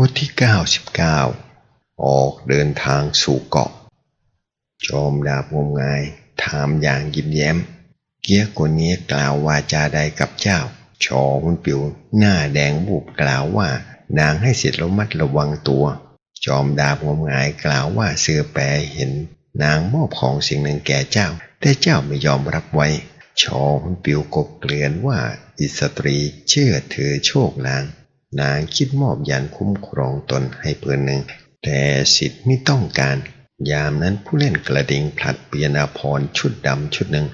บทที่ 99 ออกเดินทางสู่เกาะ จอมดาบงมงายถามอย่างยิ้มแย้ม เกียกคนนี้กล่าววาจาใดกับเจ้า ชอหุนปิวหน้าแดงบุบกล่าวว่านางให้เสิทธิ์ระมัดระวังตัว จอมดาบงมงายกล่าวว่าเสือแปรเห็น นางมอบของสิ่งหนึ่งแก่เจ้า แต่เจ้าไม่ยอมรับไว้ ชอหุนปิวกบเกลือนว่าอิสตรีเชื่อถือโชคลาง นางคิดมอบยันคุ้มครองตนให้เพื่อนหนึ่ง แต่สิทธิ์ไม่ต้องการ ยามนั้นผู้เล่นกระดิ่งผลัดเปลี่ยนอภรชุดดำชุดหนึ่ง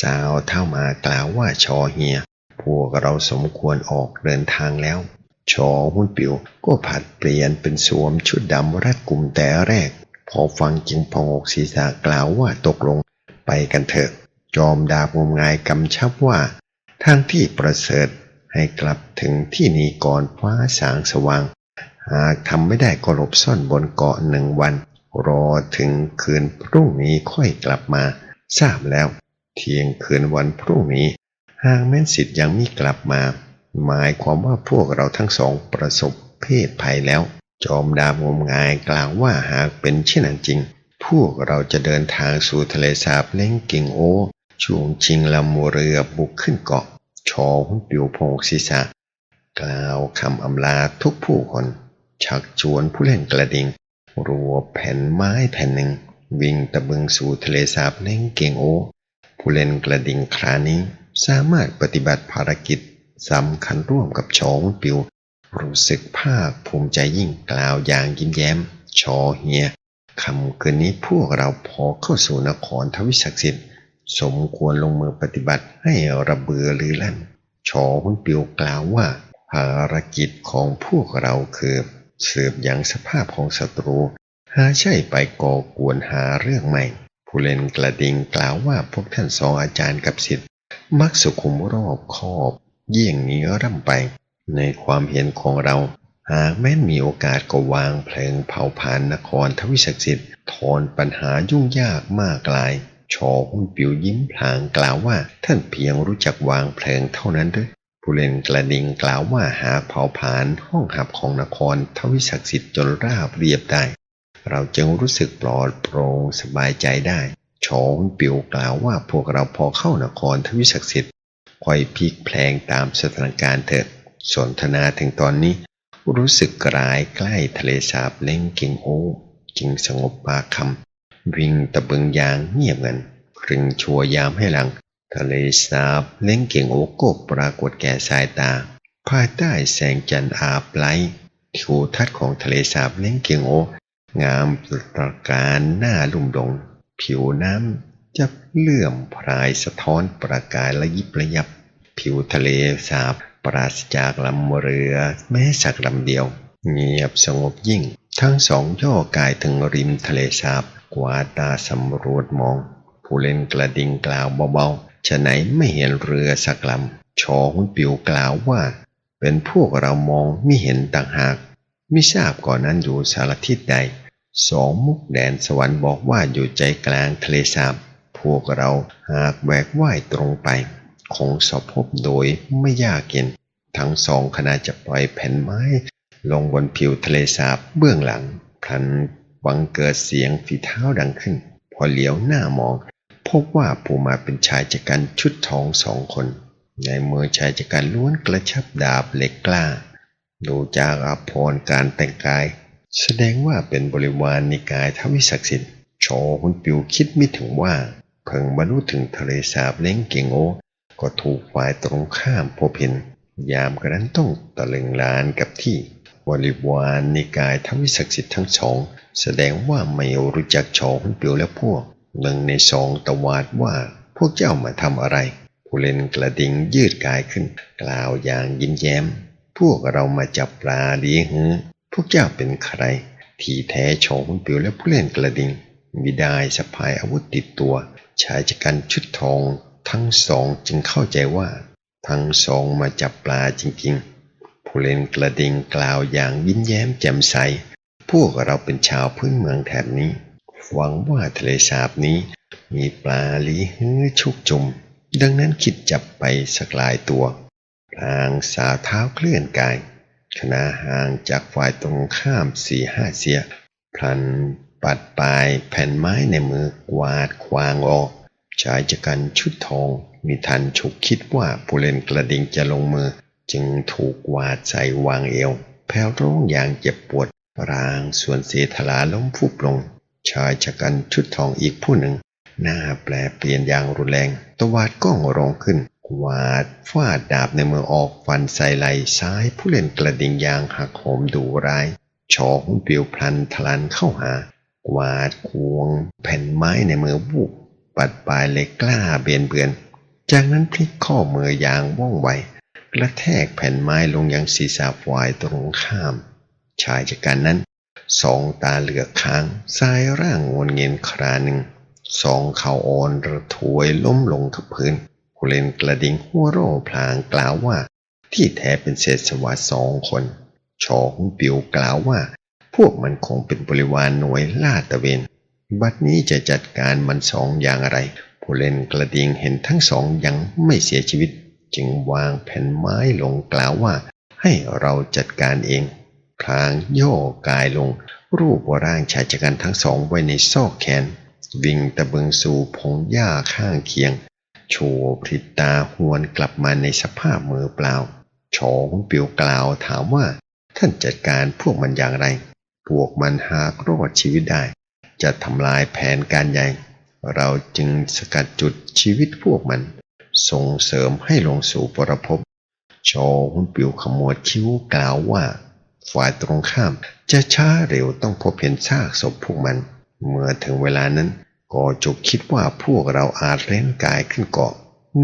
สาวเท่ามากล่าวว่าชอเฮีย พวกเราสมควรออกเดินทางแล้ว ชอหุ้นปิวก็ผัดเปลี่ยนเป็นสวมชุดดำรัดกลุ่มแต่แรก พอฟังจึงพองกศีรษะกล่าวว่าตกลงไปกันเถอะ จอมดาบงมงายกำชับว่าทางที่ประเสริฐ ให้กลับถึงที่นี้ก่อนฟ้าสางสว่าง หากทำไม่ได้ก็หลบซ่อนบนเกาะหนึ่งวัน รอถึงคืนพรุ่งนี้ค่อยกลับมา ทราบแล้ว เที่ยงคืนวันพรุ่งนี้ หากแม่นสิทธิ์ยังไม่กลับมา หมายความว่าพวกเราทั้งสองประสบเพศภัยแล้ว จอมดาบงมงายกล่าวว่าหากเป็นเช่นนั้นจริง พวกเราจะเดินทางสู่ทะเลสาบเล้งกิ่งโอช่วงชิงลำเรือบุกขึ้นเกาะ ชอหุ้นปิวพงศีรษะ กล่าวคำอำลาทุกผู้คน ชักชวนผู้เล่นกระดิ่งรัวแผ่นไม้แผ่นหนึ่ง วิ่งตะบึงสู่ทะเลสาบเล้งเก่งโอ ผู้เล่นกระดิ่งครานี้สามารถปฏิบัติภารกิจสำคัญร่วมกับชอหุ้นปิว รู้สึกภาคภูมิใจยิ่งกล่าวอย่างยิ้มแย้ม ชอเฮียคำคืนนี้พวกเราพอเข้าสู่นครทวิศักดิ์สิทธิ์ สมควรลงมือปฏิบัติให้ระเบือลือลั่นชอหุ้นปิวกล่าวว่า ภารกิจของพวกเราคือสืบยังสภาพของศัตรู หาใช่ไปก่อกวนหาเรื่องใหม่ ผู้เล่นกระดิ่งกล่าวว่าพวกท่านสองอาจารย์กับศิษย์มักสุขุมรอบคอบ เยี่ยงนี้ร่ำไป ในความเห็นของเรา หากแม้นมีโอกาสก็วางเพลิงเผาผ่านนครทวิศักดิ์สิทธิ์ถอนปัญหายุ่งยากมากลาย ชอหุ้นปิวยิ้มพลางกล่าวว่า ท่านเพียงรู้จักวางเพลิงเท่านั้นหรือผู้เล่นกระดิ่งกล่าวว่าหาเผาผลาญห้องหับของนครทวิศักดิ์สิทธิ์จนราบเรียบได้ เราจึงรู้สึกปลอดโปร่งสบายใจได้ชอหุ้นปิวกล่าวว่าพวกเราพอเข้านครทวิศักดิ์สิทธิ์ค่อยพลิกแพลงตามสถานการณ์เถิดสนทนาถึงตอนนี้ รู้สึกกลายใกล้ทะเลสาบเล้งกิงโอ จึงสงบปากคำ วิ่งตะบึงยางเงียบเงินครึ่งชัวยามให้หลัง ทะเลสาบเล้งเก่งโอโกปรากฏแก่สายตา ภายใต้แสงจันทร์อาบไลทิวทัศน์ของทะเลสาบเล้งเก่งโอ งามตระการหน้าลุ่มดง ผิวน้ำจะเลื่อมพรายสะท้อนประกายระยิบระยับ ผิวทะเลสาบปราศจากลำเรือแม้สักลำเดียว เงียบสงบยิ่ง ทั้งสองย่อกายถึงริมทะเลสาบ กวาดตาสำรวจมอง ผู้เล่นกระดิ่งกล่าวเบาๆฉะไหนไม่เห็นเรือสักลำชอหุ้นปิวกล่าวว่า เป็นพวกเรามองไม่เห็นต่างหาก ไม่ทราบก่อนนั้นอยู่สารทิศใด สองมุกแดนสวรรค์บอกว่าอยู่ใจกลางทะเลสาบ พวกเราหากแหวกว่ายตรงไป คงสอบพบโดยไม่ยากเย็นทั้งสองขณะจะปล่อยแผ่นไม้ ลงบนผิวทะเลสาบเบื้องหลังพลัน บังเกิดเสียงฝีเท้าดังขึ้น พอเหลียวหน้ามอง พบว่าผู้มาเป็นชายจักรันชุดทองสองคน ในมือชายจักรันล้วนกระชับดาบเหล็กกล้า ดูจากอาภรณ์การแต่งกาย แสดงว่าเป็นบริวารนิกายทวิศักดิ์สิทธิ์โชหุนปิวคิดไม่ถึงว่าเพิ่งบรรลุถึงทะเลสาบเล้งเก่งโอ ก็ถูกฝ่ายตรงข้ามพบเห็นยามกระนั้นต้องตะลึงลานกับที่ บริวารนิกายทวิศักดิ์สิทธิ์ทั้งสอง แสดงว่าไม่รู้จักโชหุนปิวและพวก หนึ่งในสองตวาดว่าพวกเจ้ามาทำอะไร ผู้เล่นกระดิ่งยืดกายขึ้น กล่าวอย่างยิ้มแย้ม พวกเรามาจับปลาดีหือพวกเจ้าเป็นใคร ที่แท้โฉมปิวและผู้เล่นกระดิ่งมิได้สะพายอาวุธติดตัวชายจักรันชุดทองทั้งสองจึงเข้าใจว่า ทั้งสองมาจับปลาจริงๆ ผู้เล่นกระดิ่งกล่าวอย่างยิ้มแย้มแจ่มใส พวกเราเป็นชาวพื้นเมืองแถบนี้ หวังว่าทะเลสาบนี้ มีปลาลีฮื้อชุกจุม ดังนั้นคิดจับไปสักลายตัวพลางสาวเท้าเคลื่อนกายขณะห่างจากฝ่ายตรงข้ามสี่ห้าเสียพลันปัดปลายแผ่นไม้ในมือกวาดควางออกชายชะกันชุดทอง มีทันฉุกคิดว่าผู้เล่นกระดิ่งจะลงมือ จึงถูกวาดใส่วางเอว แผ่วร้องอย่างเจ็บปวดรางส่วนเสถลาล้มฟุบลง ชายชะกันชุดทองอีกผู้หนึ่ง หน้าแปลเปลี่ยนอย่างรุนแรง ตวาดก้องรองขึ้นวาดฟาดดาบในมือออกฟันใส่ไหล่ซ้ายผู้เล่นกระดิ่งยางหักโหมดุร้ายชอหุ้นปิวพลันทลันเข้าหากวาดควง แผ่นไม้ในมือบุกปัดปลายเล็กกล้าเบียนเบือน จากนั้นพลิกข้อมืออย่างว่องไว กระแทกแผ่นไม้ลงยังศีรษะฝ่ายตรงข้าม ชายจากการนั้น สองตาเหลือกค้างสายร่างงวนเงินคราหนึ่ง สองเข่าอ่อนระถวยล้มลงกับพื้นผู้เล่นกระดิ่งหัวโร่พลางกล่าวว่า ที่แท้เป็นเศษสวะสองคนชอหุนปิวกล่าวว่า พวกมันคงเป็นบริวารหน่วยลาดตระเวน บัดนี้จะจัดการมันสองอย่างไรผู้เล่นกระดิ่งเห็นทั้งสองยังไม่เสียชีวิต จึงวางแผ่นไม้ลงกล่าวว่า ให้เราจัดการเองพลางโย่กายลง รูปร่างชายชะกันทั้งสองไว้ในซอกแขน วิ่งตะเบิงสู่พงหญ้าข้างเคียง โชว์พริตาหวนกลับมาในสภาพมือเปล่าชองปิวกล่าวถามว่า ท่านจัดการพวกมันอย่างไร พวกมันหากรอดชีวิตได้ จะทำลายแผนการใหญ่ เราจึงสกัดจุดชีวิตพวกมัน ส่งเสริมให้ลงสู่ปรภพชอหุ้นปิวขมวดคิ้วกล่าวว่า ฝ่ายตรงข้ามจะช้าเร็วต้องพบเห็นซากศพพวกมัน เมื่อถึงเวลานั้นก็จุกคิดว่าพวกเราอาจเล่นกายขึ้นเกาะ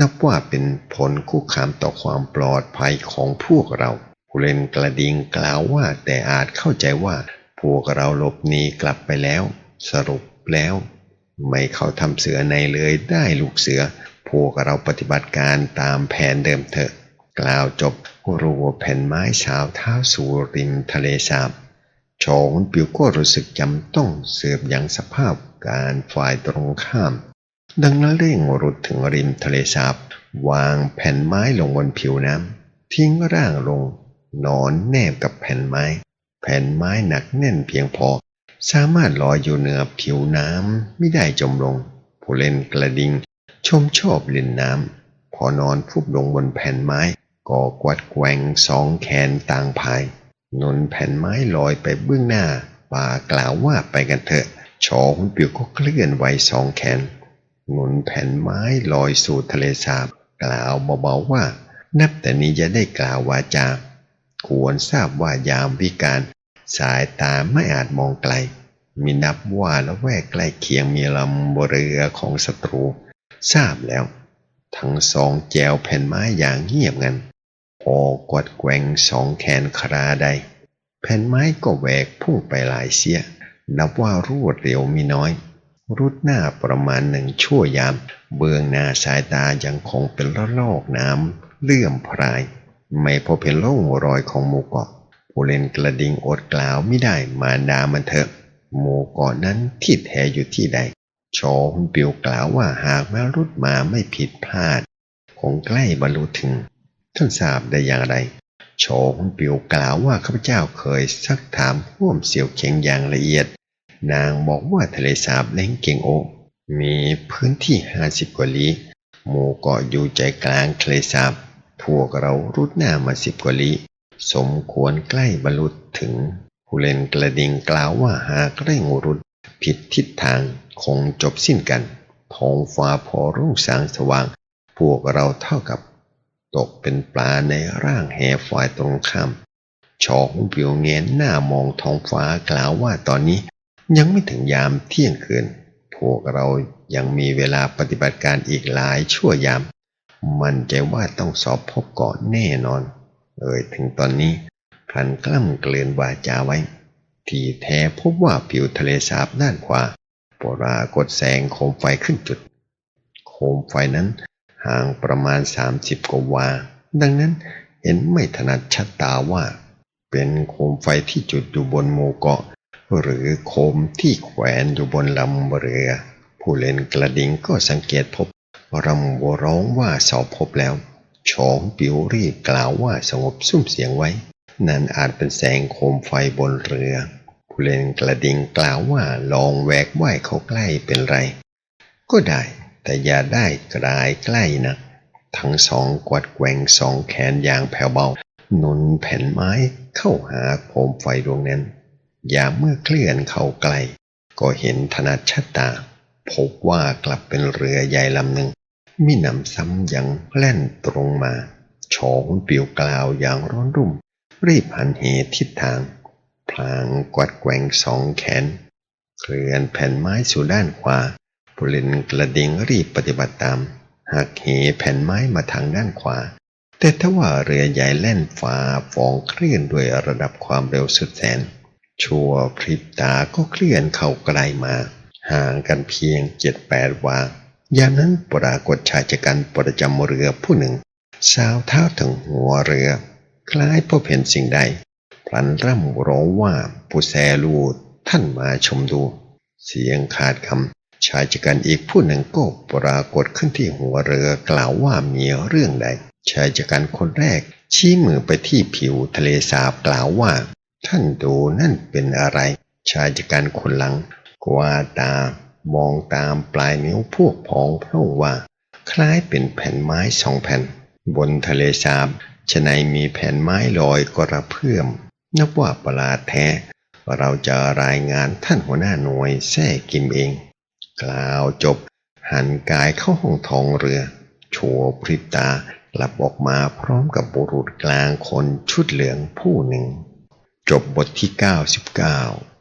นับว่าเป็นผลคุกคามต่อความปลอดภัยของพวกเราผู้เล่นกระดิ่งกล่าวว่าแต่อาจเข้าใจว่า พวกเราหลบหนีกลับไปแล้ว สรุปแล้ว ไม่เข้าทำเสือในเลยได้ลูกเสือ พวกเราปฏิบัติการตามแผนเดิมเถอะ กล่าวจบรัวแผ่นไม้สาวเท้าสู่ริมทะเลสาบชองปิวก็รู้สึกจำต้องเสืบอยังสภาพการฝ่ายตรงข้าม ดังนั้นเร่งรุดถึงริมทะเลสาบ วางแผ่นไม้ลงบนผิวน้ำทิ้งร่างลง นอนแนบกับแผ่นไม้ แผ่นไม้หนักแน่นเพียงพอ สามารถลอยอยู่เหนือผิวน้ำไม่ได้จมลง ผู้เล่นกระดิ่ง ชมชอบเล่นน้ำ พอนอนฟุบลงบนแผ่นไม้ ก็กวัดแกว่งสองแขนต่างพาย นนแผ่นไม้ลอยไปเบื้องหน้าป่ากล่าวว่าไปกันเถอะชอหุนปิวก็เคลื่อนไหวสองแขนนนแผ่นไม้ลอยสู่ทะเลสาบ กล่าวเบาๆว่า นับแต่นี้จะได้กล่าววาจา ควรทราบว่ายามวิการ สายตาไม่อาจมองไกล มีนับว่าละแวกใกล้เคียงมีลำเรือของศัตรู ทราบแล้ว ทั้งสองแจวแผ่นไม้อย่างเงียบงันพอกวัดแกว่งสองแขนคราใด แผ่นไม้ก็แหวกพุ่งไปหลายเสีย นับว่ารวดเร็วมีน้อย รุดหน้าประมาณหนึ่งชั่วยาม เบื้องหน้าสายตายังคงเป็นละลอกน้ำเลื่อมพราย ไม่พบเห็นร่องรอยของหมู่เกาะผู้เล่นกระดิ่งอดกล่าวไม่ได้มาดามันเถอะหมู่เกาะนั้นที่แท้อยู่ที่ใด ชอหุนปิวกล่าวว่าหากแม่รุดมาไม่ผิดพลาด คงใกล้บรรลุถึง ท่านทราบได้อย่างไรโฉงปิวกล่าวว่าข้าพเจ้าเคยซักถามพ่วมเสี่ยวเข็งอย่างละเอียด นางบอกว่าทะเลสาบเล้งเก่งโอ มีพื้นที่ห้าสิบกว่าลี้หมู่เกาะอยู่ใจกลางทะเลสาบ พวกเรารุดหน้ามาสิบกว่าลี้สมควรใกล้บรรลุถึงผู้เล่นกระดิ่งกล่าวว่าหากเร่งรุด ผิดทิศทางคงจบสิ้นกัน ท้องฟ้าพอรุ่งสางสว่าง พวกเราเท่ากับ ตกเป็นปลาในร่างแหฝ่ายตรงข้ามชองวิวเงนหน้ามองท้องฟ้ากล่าวว่าตอนนี้ยังไม่ถึงยามเที่ยงคืน พวกเรายังมีเวลาปฏิบัติการอีกหลายชั่วยาม มั่นใจว่าต้องสอบพบก่อนแน่นอน เอ่ยถึงตอนนี้พลันกล้ำเกลือนวาจาไว้ ที่แท้พบว่าผิวทะเลสาบด้านขวาปรากฏแสงโคมไฟขึ้นจุด โคมไฟนั้นห่างประมาณ 30กว่าวา ดังนั้นเห็นไม่ถนัดชัดตาว่า เป็นโคมไฟที่จุดอยู่บนหมู่เกาะ หรือโคมที่แขวนอยู่บนลำเรือ ผู้เล่นกระดิ่งก็สังเกตพบรำวร้องว่าสอบพบแล้วชองปิวรีบกล่าวว่าสงบซุ่มเสียงไว้ นั่นอาจเป็นแสงโคมไฟบนเรือ เล่นกระดิ่งกล่าวว่าลองแวกว่ายเขาใกล้เป็นไร ก็ได้แต่อย่าได้กลายใกล้นะทั้งสองกวัดแกว่งสองแขนอย่างแผ่วเบาหนุนแผ่นไม้เข้าหาโคมไฟดวงนั้น อย่าเมื่อเคลื่อนเข้าใกล้ ก็เห็นถนัดชัดตา พบว่ากลับเป็นเรือใหญ่ลำหนึ่งมีหนำซ้ำยังแล่นตรงมาโฉงปิวกล่าวอย่างร้อนรุ่ม รีบหันเหทิศทาง พลางกวัดแกว่งสองแขน เคลื่อนแผ่นไม้สู่ด้านขวาผู้เล่นกระดิ่งรีบปฏิบัติตามหักเหแผ่นไม้มาทางด้านขวา แต่ถ้าว่าเรือใหญ่แล่นฝ่าฟองเคลื่อนด้วยระดับความเร็วสุดแสน ชั่วพริบตาก็เคลื่อนเข้าใกล้มา ห่างกันเพียงเจ็ดแปดวายามนั้นปรากฏชายชะกันประจำเรือผู้หนึ่ง สาวเท้าถึงหัวเรือ คล้ายพบเห็นสิ่งใด พลันร่ำร้องว่าผู้แสลูท่านมาชมดู เสียงขาดคำชายชะกันอีกผู้หนึ่งก็ปรากฏขึ้นที่หัวเรือกล่าวว่ามีเรื่องใดชายชะกันคนแรก ชี้มือไปที่ผิวทะเลสาบกล่าวว่า ท่านดูนั่นเป็นอะไร ชายชะกันคนหลังกวาตามองตามปลายนิ้วพวกพองเพราะว่า คล้ายเป็นแผ่นไม้สองแผ่น บนทะเลสาบชะในมีแผ่นไม้ลอยกระเพื่อม นับว่าประหลาดแท้เราจะรายงานท่านหัวหน้าหน่วยแท้กิมเอง กล่าวจบ หันกายเข้าห้องทองเรือ โชัวพริบตาหลับออกมาพร้อมกับบุรุษกลางคนชุดเหลืองผู้หนึ่ง จบบทที่ 99